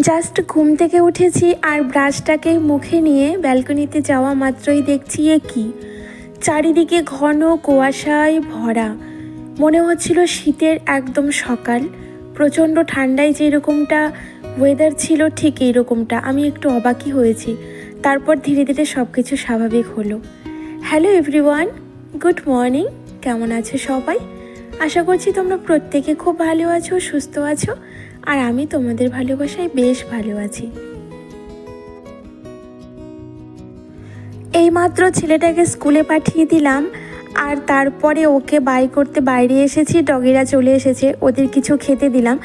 Just ঘুম থেকে উঠেছি আর ব্রাশটাকে মুখে নিয়ে ব্যালকনিতে যাওয়া মাত্রই দেখছি এ কি। চারিদিকে ঘন কুয়াশায় ভরা। মনে হচ্ছিল শীতের একদম সকাল। প্রচণ্ড ঠান্ডায় যেরকমটা ওয়েদার ছিল ঠিক এইরকমটা। আমি একটু অবাকই হয়েছি। তারপর ধীরে ধীরে সব কিছু স্বাভাবিক হলো। হ্যালো এভরিওয়ান গুড মর্নিং কেমন আছো সবাই? আশা করছি তোমরা প্রত্যেকে খুব ভালো আছো, সুস্থ আছো। আর আমি তোমাদের ভালোবাসায় বেশ ভালো আছি। এইমাত্র ছেলেটাকে স্কুলে পাঠিয়ে দিলাম, আর তারপরে ওকে বাই করতে বাইরে এসেছি, ডগিরা চলে এসেছে, ওদের কিছু খেতে দিলাম।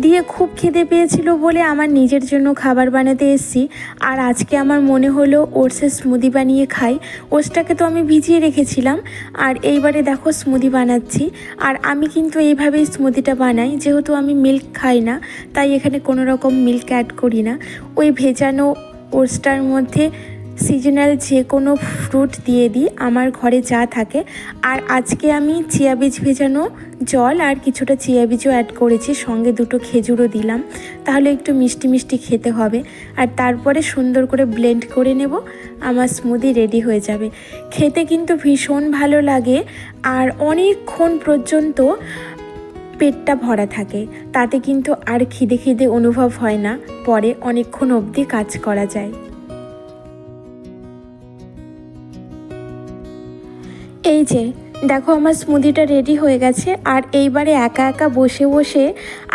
দিয়ে খুব খেতে পেয়েছিল বলে আমার নিজের জন্য খাবার বানাতে এসেছি। আর আজকে আমার মনে হলো ওটসের স্মুদি বানিয়ে খাই। ওটসটাকে তো আমি ভিজিয়ে রেখেছিলাম। আর এইবারে দেখো স্মুদি বানাচ্ছি। আর আমি কিন্তু এইভাবেই স্মুদিটা বানাই। যেহেতু আমি মিল্ক খাই না, তাই এখানে কোনো রকম মিল্ক অ্যাড করি না। ওই ভেজানো ওটসটার মধ্যে সিজনাল যে কোনো ফ্রুট দিয়ে দিই, আমার ঘরে যা থাকে। আর আজকে আমি চিয়া বীজ ভেজানো জল আর কিছুটা চিয়া বীজও অ্যাড করেছি, সঙ্গে দুটো খেজুরও দিলাম। তাহলে একটু মিষ্টি মিষ্টি খেতে হবে। আর তারপরে সুন্দর করে ব্লেন্ড করে নেব, আমার স্মুদি রেডি হয়ে যাবে। খেতে কিন্তু ভীষণ ভালো লাগে, আর অনেকক্ষণ পর্যন্ত পেটটা ভরা থাকে। তাতে কিন্তু আর খিদে খিদে অনুভব হয় না, পরে অনেকক্ষণ অবধি কাজ করা যায়। এই যে, দেখো আমার স্মুদিটা রেডি হয়ে গেছে, আর এইবারে একা একা বসে বসে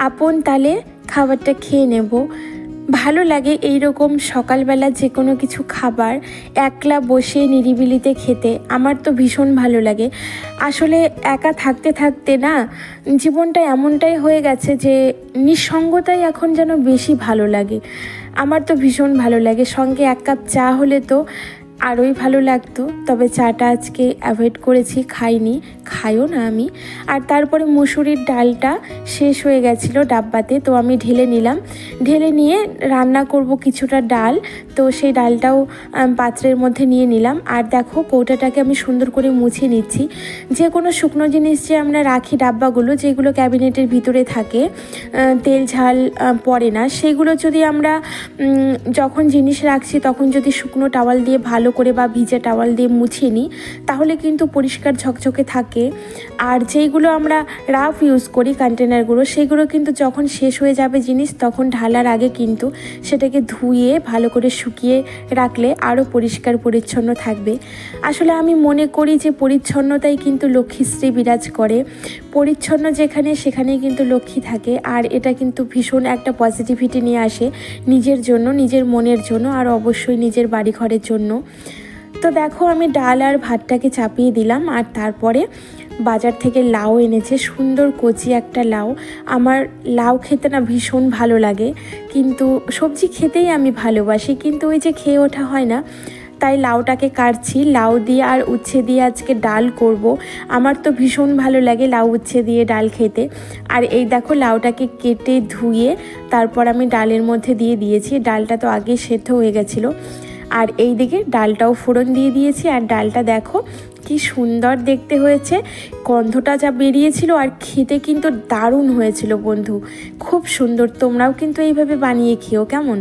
আপন তালে খাবারটা খেয়ে নেব। ভালো লাগে এই রকম সকালবেলা যে কোনো কিছু খাবার একলা বসে নিরিবিলিতে খেতে, আমার তো ভীষণ ভালো লাগে। আসলে একা থাকতে থাকতে না, জীবনটা এমনটাই হয়ে গেছে যে নিঃসঙ্গতাই এখন যেন বেশি ভালো লাগে। আমার তো ভীষণ ভালো লাগে, সঙ্গে এক কাপ চা হলে তো আরোই ভালো লাগতো, তবে চাটা আজকে অ্যাভয়েড করেছি, খাইনি, খাইও না আমি। আর তারপরে মুসুরির ডালটা শেষ হয়ে গেছিল ডাব্বাতে, তো আমি ঢেলে নিলাম। ঢেলে নিয়ে রান্না করব কিছুটা ডাল, তো সেই ডালটাও পাত্রের মধ্যে নিয়ে নিলাম। আর দেখো কৌটাটাকে আমি সুন্দর করে মুছে নিচ্ছি। যে কোনো শুকনো জিনিস যে আমরা রাখি ডাব্বাগুলো, যেগুলো ক্যাবিনেটের ভিতরে থাকে তেল, ঝাল পড়ে না, সেগুলো যদি আমরা যখন জিনিস রাখছি, তখন যদি শুকনো টাওয়াল দিয়ে ভালো করে বা ভিজে টাওয়াল দিয়ে মুছে নিই, তাহলে কিন্তু পরিষ্কার ঝকঝকে থাকে। আর যেইগুলো আমরা রাফ ইউজ করি কন্টেনারগুলো সেগুলো কিন্তু যখন শেষ হয়ে যাবে জিনিস, তখন ঢালার আগে কিন্তু সেটাকে ধুয়ে, ভালো করে শুকিয়ে রাখলে আরও পরিষ্কার পরিচ্ছন্ন থাকবে। আসলে আমি মনে করি যে পরিচ্ছন্নতাই কিন্তু লক্ষ্মীশ্রী বিরাজ করে। পরিচ্ছন্ন যেখানে, সেখানেই কিন্তু লক্ষ্মী থাকে। আর এটা কিন্তু ভীষণ একটা পজিটিভিটি নিয়ে আসে নিজের জন্য, নিজের মনের জন্য, আর অবশ্যই নিজের বাড়ি ঘরের জন্য। তো দেখো আমি ডাল আর ভাতটাকে চাপিয়ে দিলাম আর তারপরে বাজার থেকে লাউ এনেছে, সুন্দর কচি একটা লাউ। আমার লাউ খেতে না ভীষণ ভালো লাগে, কিন্তু সবজি খেতেই আমি ভালোবাসি, কিন্তু ওই যে খেয়ে ওঠা হয় না। তাই লাউটাকে কাটছি, লাউ দিয়ে আর উচ্ছে দিয়ে আজকে ডাল করব। আমার তো ভীষণ ভালো লাগে লাউ উচ্ছে দিয়ে ডাল খেতে। আর এই দেখো লাউটাকে কেটে ধুয়ে তারপর আমি ডালের মধ্যে দিয়ে দিয়েছি। ডালটা তো আগে সেদ্ধ হয়ে গেছিল। আর এই দিকে ডালটাও ফোড়ন দিয়ে দিয়েছি আর ডালটা দেখো কি সুন্দর দেখতে হয়েছে। গন্ধটা যা বেরিয়েছিল আর খেতে কিন্তু দারুণ হয়েছিল বন্ধু। খুব সুন্দর, তোমরাও কিন্তু এইভাবে বানিয়ে খেও, কেমন?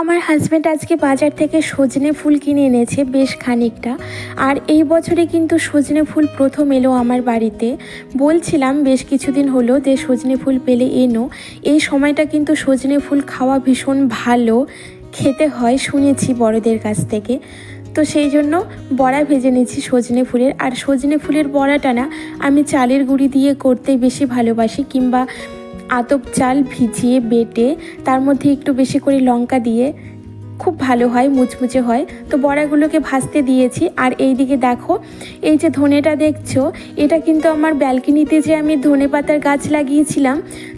আমার হাজব্যান্ড আজকে বাজার থেকে সজনে ফুল কিনে এনেছে বেশ খানিকটা। আর এই বছরে কিন্তু সজনে ফুল প্রথম এলো আমার বাড়িতে। বলছিলাম বেশ কিছুদিন হলো যে সজনে ফুল পেলে এনো। এই সময়টা কিন্তু সজনে ফুল খাওয়া ভীষণ ভালো। খেতে হয় শুনেছি বড়দের কাছ থেকে। তো সেই জন্য বড়া ভেজে নিয়েছি সজনে ফুলের। আর সজনে ফুলের বড়াটা না আমি চালের গুঁড়ি দিয়ে করতে বেশি ভালোবাসি কিংবা আতপ চাল ভিজিয়ে বেটে তার মধ্যে একটু বেশি করে লঙ্কা দিয়ে খুব ভালো হয়, মুচমুচে হয়। তো বড়াগুলোকে ভাজতে দিয়েছি। আর এই দিকে দেখো, এই যে ধনেটা দেখছ, এটা কিন্তু আমার ব্যালকনিতে যে আমি ধনে পাতার গাছ লাগিয়েছিলাম,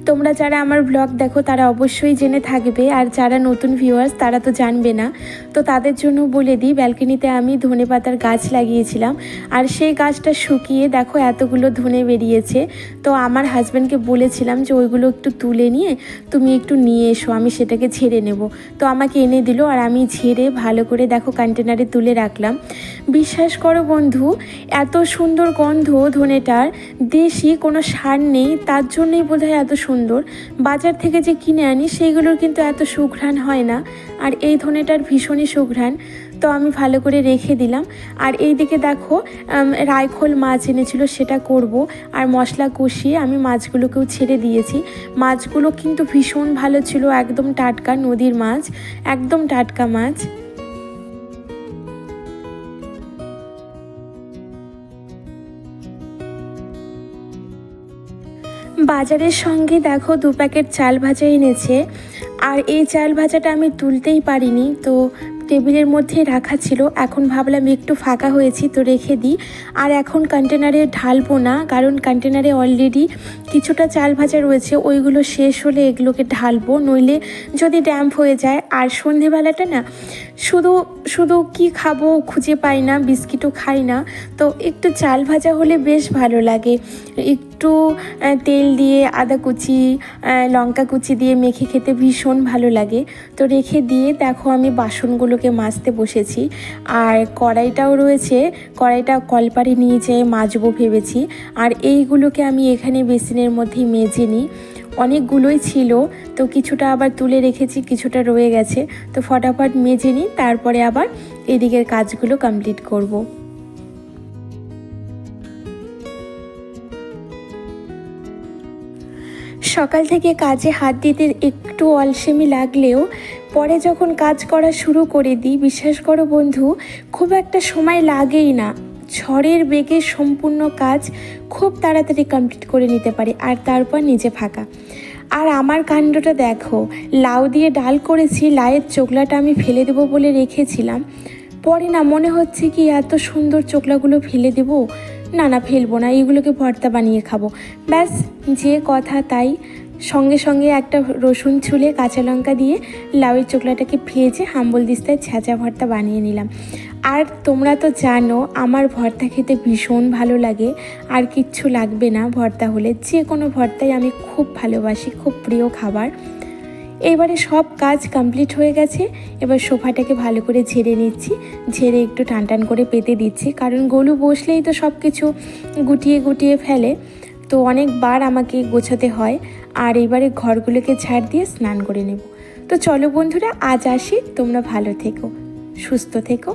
তোমরা যারা আমার ব্লগ দেখো তারা অবশ্যই জেনে থাকবে। আর যারা নতুন ভিউয়ার্স তারা তো জানবে না। তো তাদের জন্য বলে দিই, ব্যালকনিতে আমি ধনে পাতার গাছ লাগিয়েছিলাম। আর সেই গাছটা শুকিয়ে দেখো এতগুলো ধনে বেরিয়েছে। তো আমার হাজব্যান্ডকে বলেছিলাম যে, ওইগুলো একটু তুলে নিয়ে তুমি একটু নিয়ে এসো, আমি সেটাকে ছেড়ে নেব। তো আমাকে এনে দিল। আর আমি ঝেড়ে ভালো করে দেখো কন্টেনারে তুলে রাখলাম। বিশ্বাস করো বন্ধু, এত সুন্দর গন্ধ ধনেটার। দেশি, কোনো সার নেই, তার জন্যই বোধ এত সুন্দর। বাজার থেকে যে কিনে আনি, সেইগুলোর কিন্তু এত সুঘ্রাণ হয় না। আর এই ধনেটার ভীষণই সুঘ্রাণ। তো আমি ভালো করে রেখে দিলাম। আর এই দিকে দেখো রায়খোল মাছ এনেছিল, সেটা করব। আর মশলা কষিয়ে আমি মাছগুলোকেও ছেড়ে দিয়েছি। মাছগুলো কিন্তু ভীষণ ভালো ছিল, একদম টাটকা নদীর মাছ, একদম টাটকা মাছ। বাজারের সঙ্গে দেখো, দু প্যাকেট চাল ভাজা এনেছে। আর এই চাল ভাজাটা আমি তুলতেই পারিনি, তো টেবিলের মধ্যে রাখা ছিল। এখন ভাবলাম একটু ফাঁকা হয়েছি, তো রেখে দিই। আর এখন কন্টেনারে ঢালবো না, কারণ কন্টেনারে অলরেডি কিছুটা চাল ভাজা রয়েছে, ওইগুলো শেষ হলে এগুলোকে ঢালবো। নইলে যদি ড্যাম্প হয়ে যায়, আর সন্ধেবেলাটা না, শুধু শুধু কি খাব খুঁজে পাই না, বিস্কিটও খাই না, তো একটু চাল ভাজা হলে বেশ ভালো লাগে। একটু তেল দিয়ে আদা কুচি লঙ্কা কুচি দিয়ে মেখে খেতে ভীষণ ভালো লাগে। তো রেখে দিয়ে দেখো আমি বাসনগুলোকে মাজতে বসেছি। আর কড়াইটাও রয়েছে, কড়াইটা কলপারে নিয়ে যেয়ে মাজবো ভেবেছি। আর এইগুলোকে আমি এখানে বেসিনের মধ্যেই মেজে নিই অনেকগুলোই ছিল, তো কিছুটা আবার তুলে রেখেছি, কিছুটা রয়ে গেছে। তো ফটাফট মেজে নিই, তারপরে আবার এদিকের কাজগুলো কমপ্লিট করব। সকাল থেকে কাজে হাত দিতে একটু অলসেমি লাগলেও, পরে যখন কাজ করা শুরু করে দিই, বিশ্বাস করো বন্ধু, খুব একটা সময় লাগেই না। ঝড়ের বেগে সম্পূর্ণ কাজ খুব তাড়াতাড়ি কমপ্লিট করে নিতে পারি আর তারপর নিজে ফাঁকা। আর আমার কাণ্ডটা দেখো, লাউ দিয়ে ডাল করেছি লাউয়ের চোখলাটা আমি ফেলে দেবো বলে রেখেছিলাম। পরে না মনে হচ্ছে কি এত সুন্দর চোখলাগুলো ফেলে দেবো? না না, ফেলব না এগুলোকে ভর্তা বানিয়ে খাব। ব্যাস, যে কথা তাই। সঙ্গে সঙ্গে একটা রসুন ছুলে কাঁচা লঙ্কা দিয়ে লাউয়ের চোখলাটাকে ভেজে হাম্বল দিস্তায় ছ্যাঁচা ভর্তা বানিয়ে নিলাম। আর তোমরা তো জানো, আমার ভর্তা খেতে ভীষণ ভালো লাগে। আর কিচ্ছু লাগবে না ভর্তা হলে। যে কোনো ভর্তাই আমি খুব ভালোবাসি, খুব প্রিয় খাবার। এবারে সব কাজ কমপ্লিট হয়ে গেছে। এবার সোফাটাকে ভালো করে ঝেড়ে নিচ্ছি। ঝেড়ে একটু টান টান করে পেতে দিচ্ছি। কারণ গলু বসলেই তো সব কিছু গুটিয়ে গুটিয়ে ফেলে। তো অনেকবার আমাকে গোছাতে হয়। আর এবারে ঘরগুলোকে ঝাড় দিয়ে স্নান করে নেব। তো চলো বন্ধুরা, আজ আসি। তোমরা ভালো থেকো, সুস্থ থেকো।